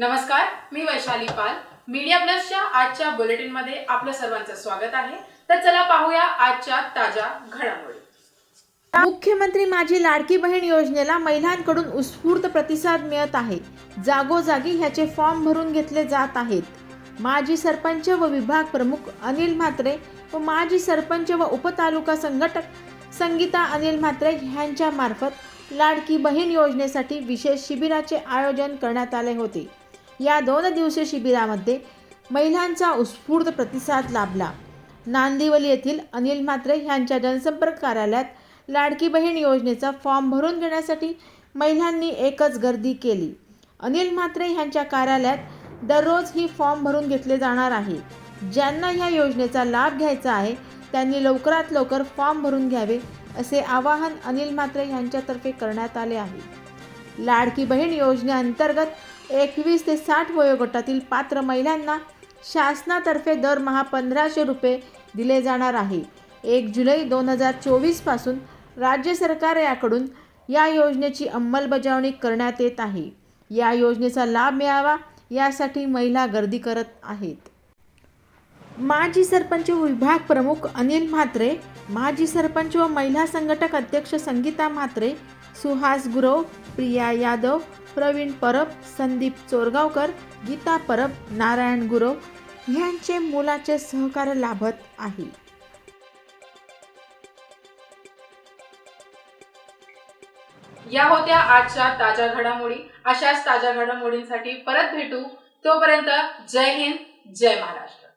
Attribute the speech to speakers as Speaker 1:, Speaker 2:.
Speaker 1: नमस्कार मी वैशाली पाल. मीडिया प्लसच्या आजच्या बुलेटिनमध्ये आपलं सर्वांचं स्वागत आहे. तर चला पाहूया आजच्या ताज्या घडामोडी.
Speaker 2: मुख्यमंत्री माझी लाडकी बहीण योजनेला महिलांकडून उत्स्फूर्त प्रतिसाद मिळत आहे. जागोजागी ह्याचे फॉर्म भरून घेतले जात आहेत. माजी सरपंच व विभाग प्रमुख अनिल म्हात्रे व माजी सरपंच व उपतालुका संघटक संगीता अनिल म्हात्रे ह्यांच्या मार्फत लाडकी बहीण योजनेसाठी विशेष शिबिराचे आयोजन करण्यात आले होते. या दोन दिवसीय शिबिरामध्ये महिलांचा उत्स्फूर्त प्रतिसाद लाभला. नांदिवली येथील अनिल म्हात्रे यांच्या जनसंपर्क कार्यालयात लाडकी बहीण योजनेचा फॉर्म भरून घेण्यासाठी महिलांनी एकच गर्दी केली. अनिल म्हात्रे यांच्या कार्यालयात दररोज ही फॉर्म भरून घेतले जाणार आहे. ज्यांना ह्या योजनेचा लाभ घ्यायचा आहे त्यांनी लवकरात लवकर फॉर्म भरून घ्यावे असे आवाहन अनिल म्हात्रे यांच्यातर्फे करण्यात आले आहे. लाडकी बहीण योजनेअंतर्गत एकवीस ते साठ वयोगटातील पात्र महिलांना शासनातर्फे दरमहा पंधराशे रुपये दिले जाणार आहे. एक जुलै दोन हजार चोवीसपासून राज्य सरकार याकडून या योजनेची अंमलबजावणी करण्यात येत आहे. या योजनेचा लाभ मिळावा यासाठी महिला गर्दी करत आहेत. माजी सरपंच विभाग प्रमुख अनिल म्हात्रे माजी सरपंच व महिला संघटक अध्यक्ष संगीता म्हात्रे सुहास गुरव प्रिया यादव प्रवीण परब संदीप चोरगावकर गीता परब नारायण गुरव यांचे मुलाचे सहकार्य लाभत आहे.
Speaker 1: या होत्या आजच्या ताज्या घडामोडी. अशाच ताज्या घडामोडींसाठी परत भेटू. तोपर्यंत जय हिंद जय महाराष्ट्र.